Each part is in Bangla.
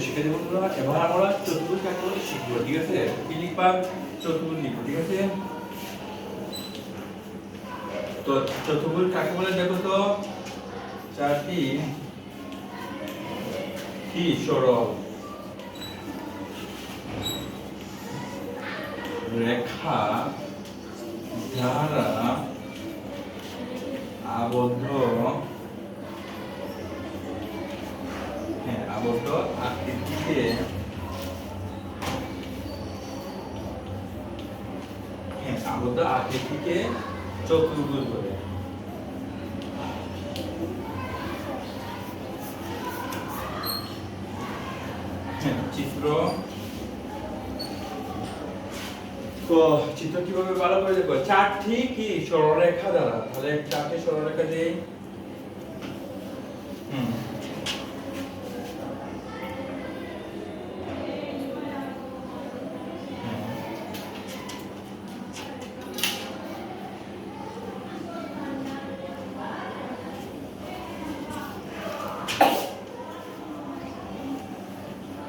প্রিয় শিক্ষার্থী বন্ধুরা, এবার আমরা চতুর্ভুজ কাকে শিখব, ঠিক আছে? কি লিখবা চতুর্ভুজ ঠিক আছে? তো চতুর্ভুজ কাকে বলে দেখো তো চারটি কি সরল? রেখা দ্বারা আবদ্ধ আকৃতিকে হ্যাঁ আবদ্ধ আকৃতিকে চতুর্ভুজ বলে চিত্র। তো চিত্র কীভাবে ভালো করে দেখো, চারটি কি? সরলরেখা দ্বারা। তাহলে চারটি সরলরেখা দিয়ে হুম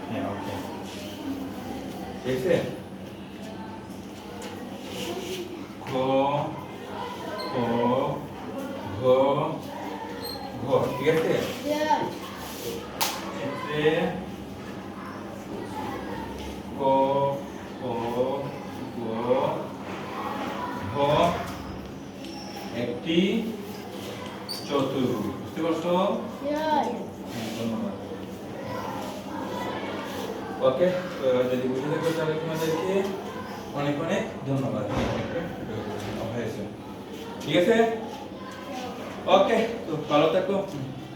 হ্যাঁ ওকে ঠিক আছে খ ঘ ঘ ঠিক আছে চিত্রে ক খ গ ঘ একটি চতুর্ভুজ বুঝতে পারছ ধন্যবাদ ওকে তো যদি বুঝে থাকো তাহলে তোমাদেরকে অনেক অনেক ধন্যবাদ। হয়েছে। ঠিক আছে? ওকে তো ভালো থাকো।